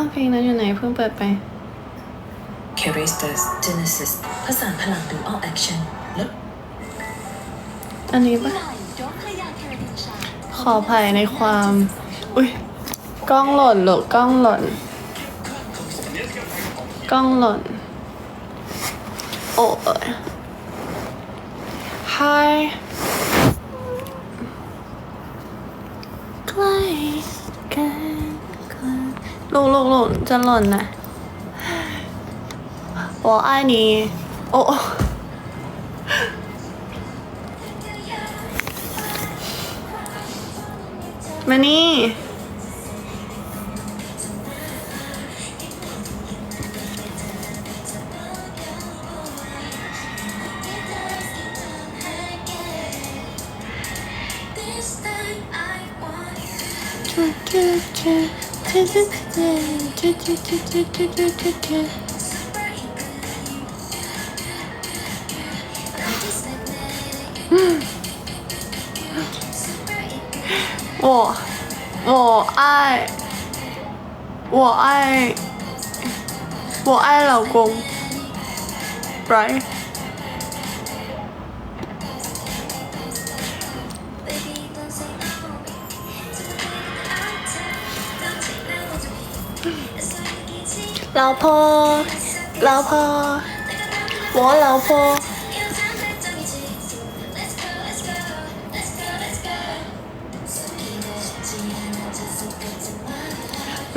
าวเพลงนั้นอยู่ไหนเพิ่งเปิดไป c a r i s t a s Genesis ผสานพลังดู All Action ลดอันนี้ปะขออภัยในความ อุ้ยกล้องหล่นหลกกล้องหล่น กล้องหล่น โอ้ย Hi ใกล้กันกัน ลูกลูกลูกจะหล่นนะ我爱你โอ้ มานี่ 我我爱我爱我爱老公，right？ 老婆，老婆，我老婆。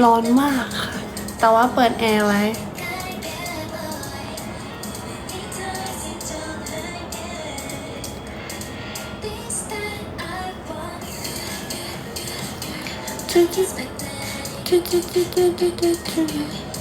ร้อนมากค่ะ แต่ว่าเปิดแอร์ไว้ Who the orange cat Who who's the orange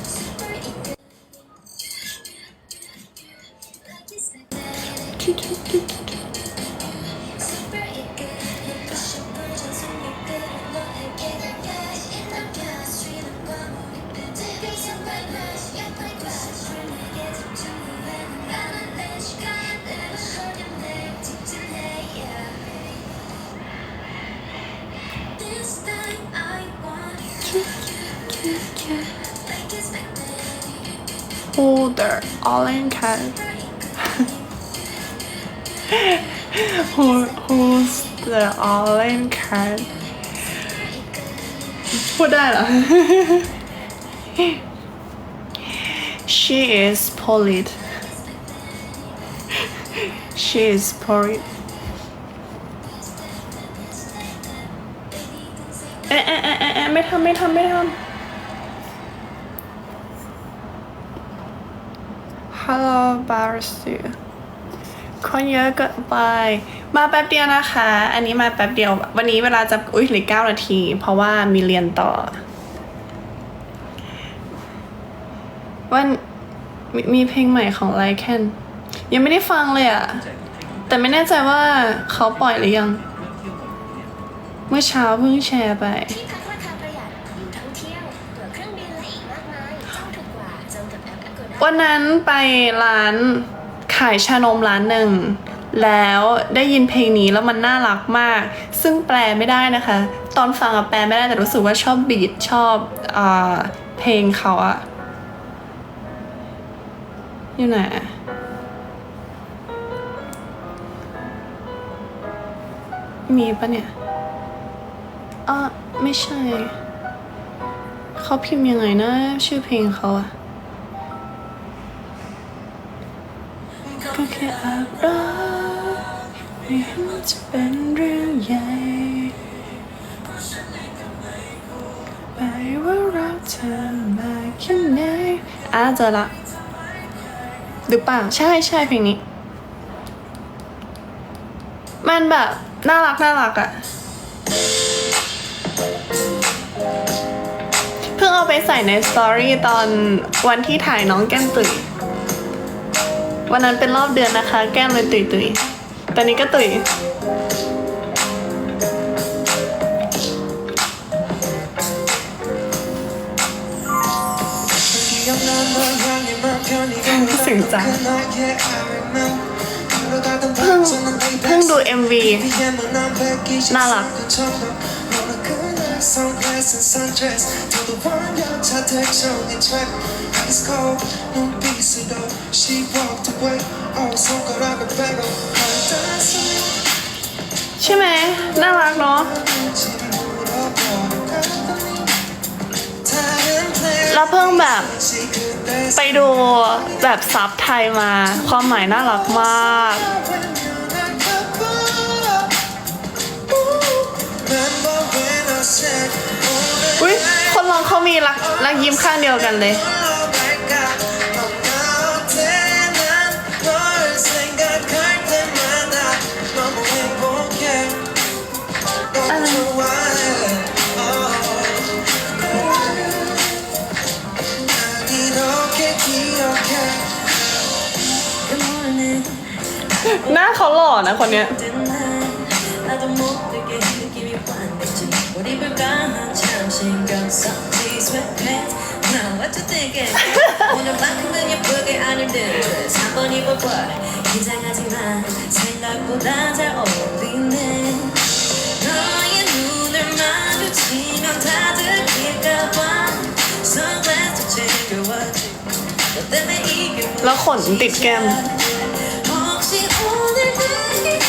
cat พูดได้เหรอ She is polite She is polite เอ๊ะเอ๊ะเอ๊ะเอ๊ะเอ๊ะไม่ทำไม่ทำไม่ทำ Hello b a r s คนเยอะเกินไป มาแป๊บเดียวนะคะ อันนี้มาแป๊บเดียว วันนี้เวลาจะอุ้ยหลือเก้านาที เพราะว่ามีเรียนต่อ วันมมีเพลงใหม่ของไลแคนยังไม่ได้ฟังเลยอะแต่ไม่แน่ใจว่าเขาปล่อยหรือยัง เมื่อเช้าเพิ่งแชร์ไป วันนั้นไปร้านขายชานมร้านหนึ่ง แล้วได้ยินเพลงนี้แล้วมันน่ารักมาก ซึ่งแปลไม่ได้นะคะ ตอนฟังอะแปลไม่ได้แต่รู้สึกว่าชอบบีทชอบอาเพลงเขาอะอยู่ไหนมีปะเนี่ยอะไม่ใช่ เขาพิมพ์ยังไงนะ ชื่อเพลงเขาอะ ค่แอบรักไม่เห็นจะเป็นเรื่องใหญ่ไปว่ารักเธอมาแค่ไหนอะเจอละหรือเปล่าใช่ใช่เพลงนี้ มันแบบ น่ารักน่ารักอะเพิ่งเอาไปใส่ในสตอรี่ตอนวันที่ถ่ายน้องแก้มตุ๋ย วันนั้นเป็นรอบเดือนนะคะ แก้มเลยตุยตุยๆตอนนี้ก็ตุยเสียงจังเพิ่งเพิ่งดู MV น่ารัก protection in check. Ice cold, no peace at all. She walked away. Oh, so good I could beg her. I'm dancing. ใช่ไหมน่ารักเนาะ She moved up on the Time and place. แล้วเพิ่งแบบ She could dance. ไปดูแบบซับไทยมา ความหมายน่ารักมาก มีรักรักยิ้มข้างเดียวกันเลย Good morning หน้าเขาหล่อนะคนเนี้ย 나도 못되게 느낌이 왔는지 옷 입을까 한참 신경 썼지 sweatpants Now what you thinking 오늘만큼은 예쁘게 안 힘든 dress 한번 입어봐 긴장하지만 생각보다 잘 어울리네 너의 눈을 마주치면 다 들킬까봐 Sunglass 챙겨왔지 너 때문에 이게 แล้วขนติดแก้ม 혹시 오늘 내게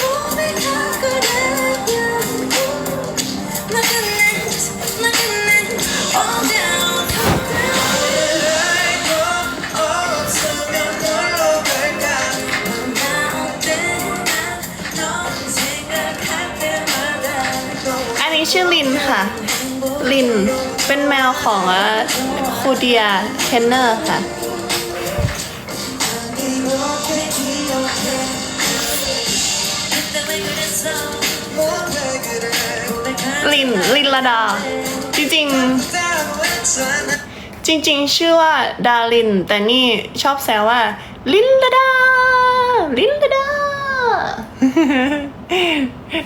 ินค่ะ ลิน เป็นแมวของครูเดียเทนเนอร์ค่ะ ลิน ลินละดา จริงจริงจริงชื่อว่าดาริน แต่นี่ชอบแซวว่า ลินละดา ลินละดา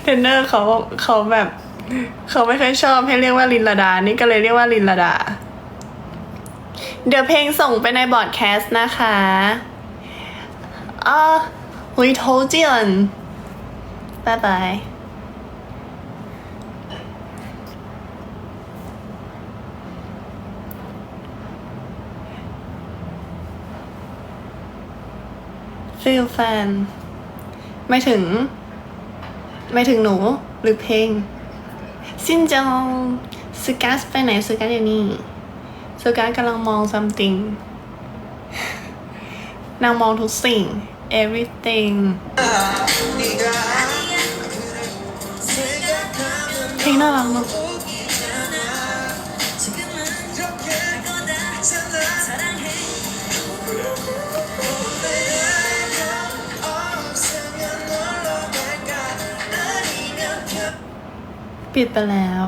เทนเนอร์เขาเขาแบบ เขาไม่ค่อยชอบให้เรียกว่าลินละดา นี่ก็เลยเรียกว่าลินละดา เดี๋ยวเพลงส่งไปในบอร์ดแคสต์นะคะอ่า we told you bye bye ฟิลแฟน ไม่ถึง ไม่ถึงหนูหรือเพลง ซินจองสกัสไปไหนสกัสอยู่นี่สกัสกำลังมอง something นางมองทุกสิ่ง everything เพลงน่ารักเนาะ ปิดไปแล้ว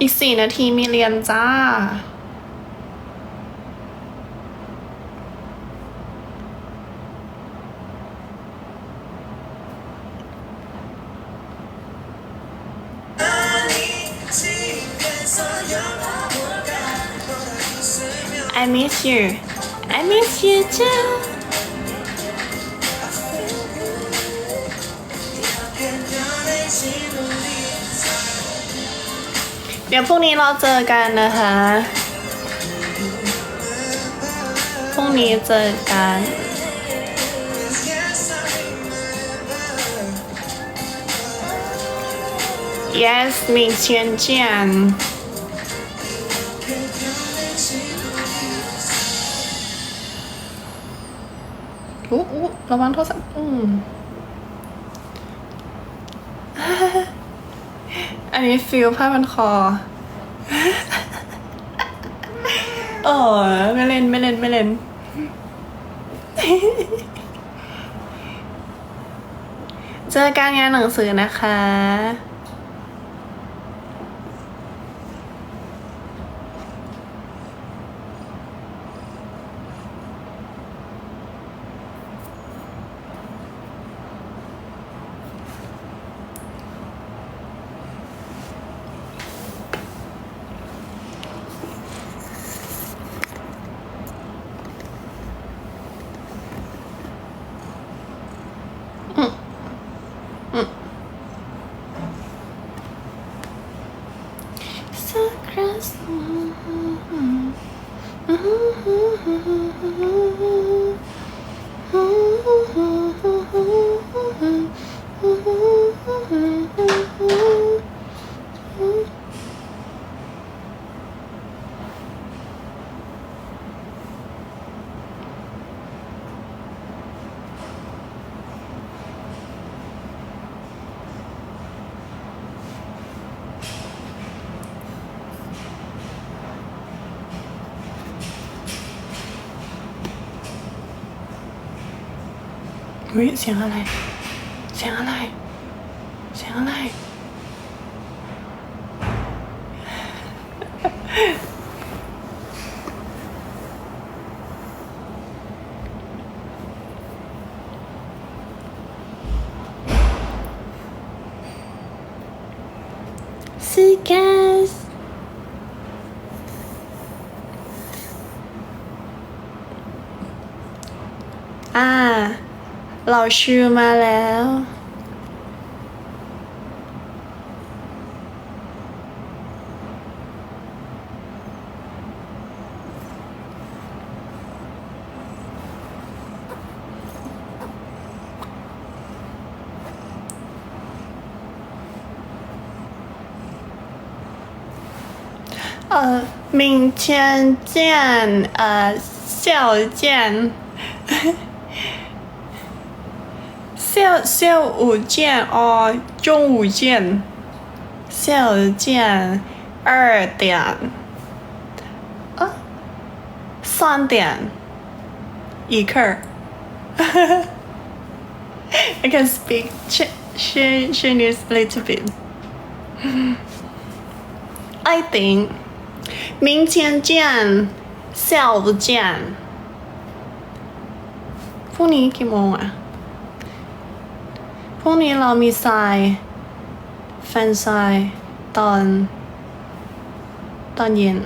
อีกสี่นาทีมีเรียนจ้า I miss you I miss you too เดี๋ยวพรุ่งนี้เราเจอกันนะคะ พรุ่งนี้เจอกันเยสมิงเชียนเจียน อู้อู้ระวังโทรศัพท์อืมอันนี้ฟิลผ้าพันคอเออไม่เล่นไม่เล่นไม่เล่น เจอการงานหนังสือนะคะ เฮ้ยเสียงอะไร เสียงอะไร เสียงอะไร See guys อ่า เราชื่อมาแล้ว 呃，明天见，呃，下午见， 下下午见哦，中午见，下午见，二点，啊，三点，一刻。I can speak Ch- Ch- Chinese a little bit. I think 明天见下午见พรุ่งนี้กี่โมงอะ พรุ่งนี้เรามีทรายแฟนทรายตอน ตอนเย็น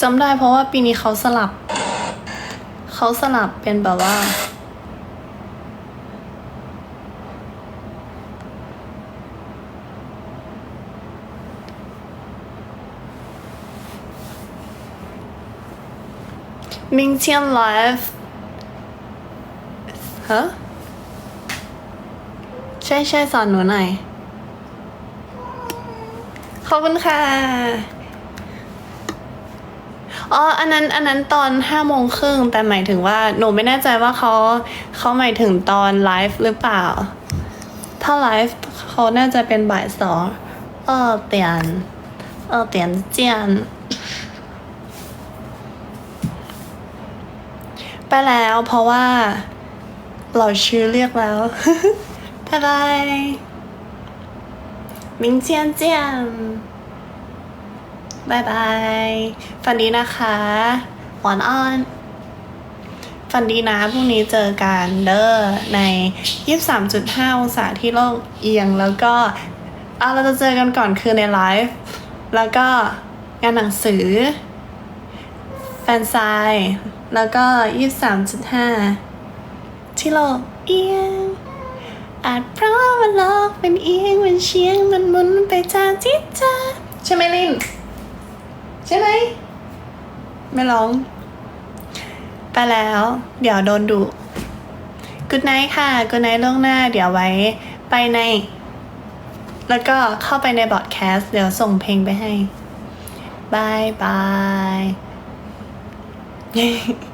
จำได้เพราะว่าปีนี้เขาสลับ เขาสลับเป็นแบบว่า 明天 live ฮะใช่ใช่สอนหนูหน่อย ขอบคุณค่ะ อ๋อ อันนั้น อันนั้นตอนห้าโมงครึ่ง แต่หมายถึงว่า หนูไม่แน่ใจว่าเขา เขาหมายถึงตอนไลฟ์หรือเปล่า ถ้าไลฟ์เขาน่าจะเป็นบ่ายสอง เออเตียน เออเตียนเจียน ไปแล้ว เพราะว่า เราชื่อเรียกแล้ว บ๊ายบาย明天见เจียนายบายฝันดีนะคะหวานอ้อนฝันดีนะพรุ่งนี้เจอกันเด้อใน 23.5 องศาที่โลกเอียงแล้วก็เอาเราจะเจอกันก่อนคือในไลฟ์แล้วก็งานหนังสือ แฟนไซ แล้วก็ 23.5 ที่โลกเอียง อาจเพราะว่าโลกเป็นเอียงมันเชียงมันหมุนไปทางทิศทางใช่ไหมลินใช่ไหม ไม่ร้อง ไปแล้ว เดี๋ยวโดนดุกูดไนท์ค่ะกูดไนท์ล่วงหน้า เดี๋ยวไว้ไปใน แล้วก็เข้าไปในบอดแคสต์เดี๋ยวส่งเพลงไปให้บายบาย 嘿。